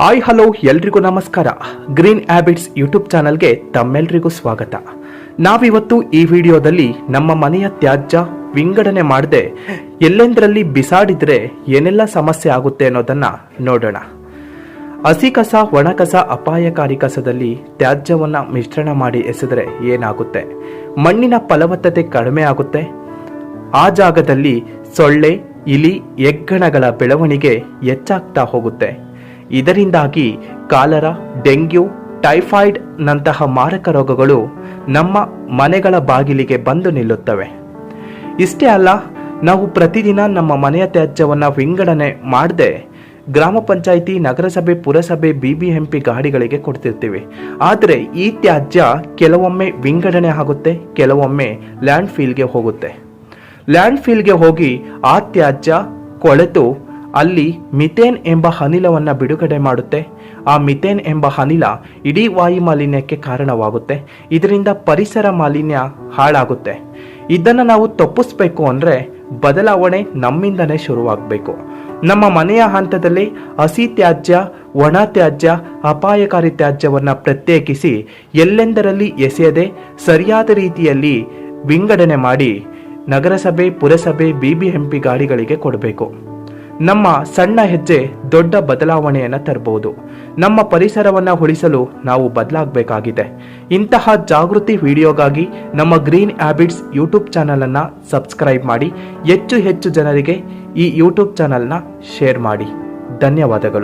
Hi hello ಎಲ್ರಿಗೂ ನಮಸ್ಕಾರ. Green habits YouTube ಚಾನಲ್ಗೆ ತಮ್ಮೆಲ್ರಿಗೂ ಸ್ವಾಗತ. ನಾವಿವತ್ತು ಈ ವಿಡಿಯೋದಲ್ಲಿ ನಮ್ಮ ಮನೆಯ ತ್ಯಾಜ್ಯ ವಿಂಗಡಣೆ ಮಾಡದೆ ಎಲ್ಲೆಂದರಲ್ಲಿ ಬಿಸಾಡಿದ್ರೆ ಏನೆಲ್ಲ ಸಮಸ್ಯೆ ಆಗುತ್ತೆ ಅನ್ನೋದನ್ನ ನೋಡೋಣ. ಹಸಿ ಕಸ, ಒಣ ಕಸ, ಅಪಾಯಕಾರಿ ಕಸದಲ್ಲಿ ತ್ಯಾಜ್ಯವನ್ನ ಮಿಶ್ರಣ ಮಾಡಿ ಎಸೆದರೆ ಏನಾಗುತ್ತೆ? ಮಣ್ಣಿನ ಫಲವತ್ತತೆ ಕಡಿಮೆ ಆಗುತ್ತೆ. ಆ ಜಾಗದಲ್ಲಿ ಸೊಳ್ಳೆ, ಇಲಿ ಹೆಗ್ಗಣಗಳ ಬೆಳವಣಿಗೆ ಹೆಚ್ಚಾಗ್ತಾ ಹೋಗುತ್ತೆ. ಇದರಿಂದಾಗಿ ಕಾಲರ, ಡೆಂಗ್ಯೂ, ಟೈಫಾಯ್ಡ್ ನಂತಹ ಮಾರಕ ರೋಗಗಳು ನಮ್ಮ ಮನೆಗಳ ಬಾಗಿಲಿಗೆ ಬಂದು ನಿಲ್ಲುತ್ತವೆ. ಇಷ್ಟೇ ಅಲ್ಲ, ನಾವು ಪ್ರತಿದಿನ ನಮ್ಮ ಮನೆಯ ತ್ಯಾಜ್ಯವನ್ನು ವಿಂಗಡಣೆ ಮಾಡದೆ ಗ್ರಾಮ ಪಂಚಾಯಿತಿ, ನಗರಸಭೆ, ಪುರಸಭೆ, ಬಿಬಿಎಂಪಿ ಗಾಡಿಗಳಿಗೆ ಕೊಡ್ತಿರ್ತೀವಿ. ಆದರೆ ಈ ತ್ಯಾಜ್ಯ ಕೆಲವೊಮ್ಮೆ ವಿಂಗಡಣೆ ಆಗುತ್ತೆ, ಕೆಲವೊಮ್ಮೆ ಲ್ಯಾಂಡ್ ಫೀಲ್ಗೆ ಹೋಗುತ್ತೆ. ಲ್ಯಾಂಡ್ ಫೀಲ್ಗೆ ಹೋಗಿ ಆ ತ್ಯಾಜ್ಯ ಕೊಳೆತು ಅಲ್ಲಿ ಮಿಥೇನ್ ಎಂಬ ಅನಿಲವನ್ನು ಬಿಡುಗಡೆ ಮಾಡುತ್ತೆ. ಆ ಮಿಥೇನ್ ಎಂಬ ಅನಿಲ ಇಡೀ ವಾಯು ಮಾಲಿನ್ಯಕ್ಕೆ ಕಾರಣವಾಗುತ್ತೆ. ಇದರಿಂದ ಪರಿಸರ ಮಾಲಿನ್ಯ ಹಾಳಾಗುತ್ತೆ. ಇದನ್ನು ನಾವು ತಪ್ಪಿಸ್ಬೇಕು ಅಂದರೆ ಬದಲಾವಣೆ ನಮ್ಮಿಂದನೇ ಶುರುವಾಗಬೇಕು. ನಮ್ಮ ಮನೆಯ ಹಂತದಲ್ಲಿ ಹಸಿ ತ್ಯಾಜ್ಯ, ಒಣ ತ್ಯಾಜ್ಯ, ಅಪಾಯಕಾರಿ ತ್ಯಾಜ್ಯವನ್ನು ಪ್ರತ್ಯೇಕಿಸಿ ಎಲ್ಲೆಂದರಲ್ಲಿ ಎಸೆಯದೆ ಸರಿಯಾದ ರೀತಿಯಲ್ಲಿ ವಿಂಗಡಣೆ ಮಾಡಿ ನಗರಸಭೆ, ಪುರಸಭೆ ಬಿಬಿಎಂಪಿ ಗಾಡಿಗಳಿಗೆ ಕೊಡಬೇಕು. ನಮ್ಮ ಸಣ್ಣ ಹೆಜ್ಜೆ ದೊಡ್ಡ ಬದಲಾವಣೆಯನ್ನು ತರಬಹುದು ನಮ್ಮ ಪರಿಸರವನ್ನು ಉಳಿಸಲು ನಾವು ಬದಲಾಗಬೇಕಾಗಿದೆ. ಇಂತಹ ಜಾಗೃತಿ ವಿಡಿಯೋಗಾಗಿ ನಮ್ಮ ಗ್ರೀನ್ ಹ್ಯಾಬಿಟ್ಸ್ ಯೂಟ್ಯೂಬ್ ಚಾನಲನ್ನು ಸಬ್ಸ್ಕ್ರೈಬ್ ಮಾಡಿ, ಹೆಚ್ಚು ಹೆಚ್ಚು ಜನರಿಗೆ ಈ ಯೂಟ್ಯೂಬ್ ಚಾನಲ್ನ ಶೇರ್ ಮಾಡಿ. ಧನ್ಯವಾದಗಳು.